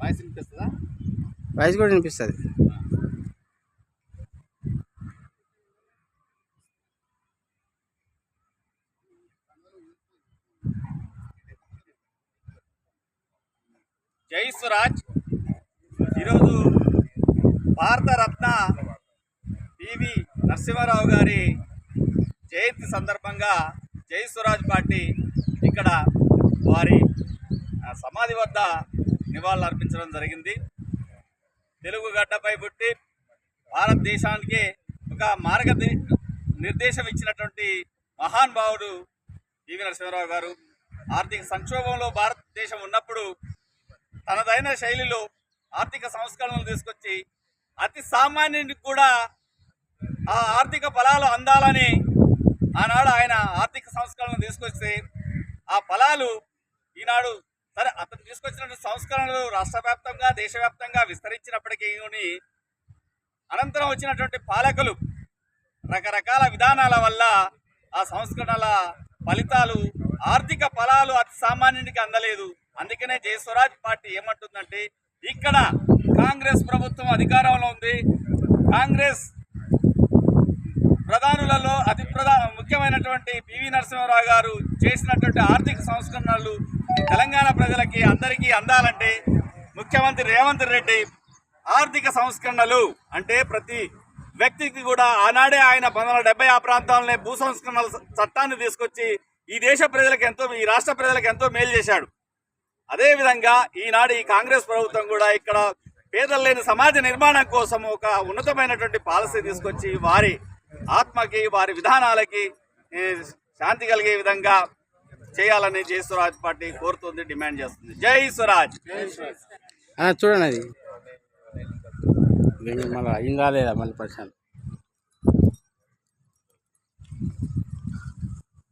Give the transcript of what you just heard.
Voice వినిపిస్తుందా? Voice కూడా వినిపిస్తుంది. జై స్వరాజ్ ఈరోజు భారతరత్న పివి నరసింహారావు గారి జయంతి సందర్భంగా జై స్వరాజ్ పార్టీ ఇక్కడ వారి సమాధి వద్ద నివాళులు అర్పించడం జరిగింది. తెలుగు గడ్డపై పుట్టి భారతదేశానికి ఒక మార్గ నిర్దేశం ఇచ్చినటువంటి మహానుభావుడు ఈవి నరసింహరావు గారు. ఆర్థిక సంక్షోభంలో భారతదేశం ఉన్నప్పుడు తనదైన శైలిలో ఆర్థిక సంస్కరణలు తీసుకొచ్చి అతి సామాన్యునికి కూడా ఆ ఆర్థిక ఫలాలు అందాలని ఆనాడు ఆయన ఆర్థిక సంస్కరణలు తీసుకొస్తే ఆ ఫలాలు ఈనాడు సరే అతను తీసుకొచ్చినటువంటి సంస్కరణలు రాష్ట్ర వ్యాప్తంగా దేశవ్యాప్తంగా విస్తరించినప్పటికీ అనంతరం వచ్చినటువంటి పాలకులు రకరకాల విధానాల వల్ల ఆ సంస్కరణల ఫలితాలు ఆర్థిక ఫలాలు అతి సామాన్యునికి అందలేదు. అందుకనే జయ స్వరాజ్ పార్టీ ఏమంటుందంటే ఇక్కడ కాంగ్రెస్ ప్రభుత్వం అధికారంలో ఉంది. కాంగ్రెస్ ప్రధానులలో అతి ప్రధాన ముఖ్యమైనటువంటి పివి నరసింహరావు గారు చేసినటువంటి ఆర్థిక సంస్కరణలు తెలంగాణ ప్రజలకి అందరికీ అందాలంటే ముఖ్యమంత్రి రేవంత్ రెడ్డి ఆర్థిక సంస్కరణలు అంటే ప్రతి వ్యక్తికి కూడా ఆనాడే ఆయన పంతొమ్మిది వందల డెబ్బై ఆ ప్రాంతాలనే భూ సంస్కరణల చట్టాన్ని తీసుకొచ్చి ఈ దేశ ప్రజలకు ఎంతో ఈ రాష్ట్ర ప్రజలకు ఎంతో మేలు చేశాడు. అదేవిధంగా ఈనాడు ఈ కాంగ్రెస్ ప్రభుత్వం కూడా ఇక్కడ పేదలు లేని సమాజ నిర్మాణం కోసం ఒక ఉన్నతమైనటువంటి పాలసీ తీసుకొచ్చి వారి ఆత్మకి వారి విధానాలకి శాంతి కలిగే విధంగా చేయాలని జై స్వరాజ్ పార్టీ కోరుతుంది డిమాండ్ చేస్తుంది. జై స్వరాజ్! చూడండి మళ్ళీ అయిందా లేదా మళ్ళీ ప్రశ్న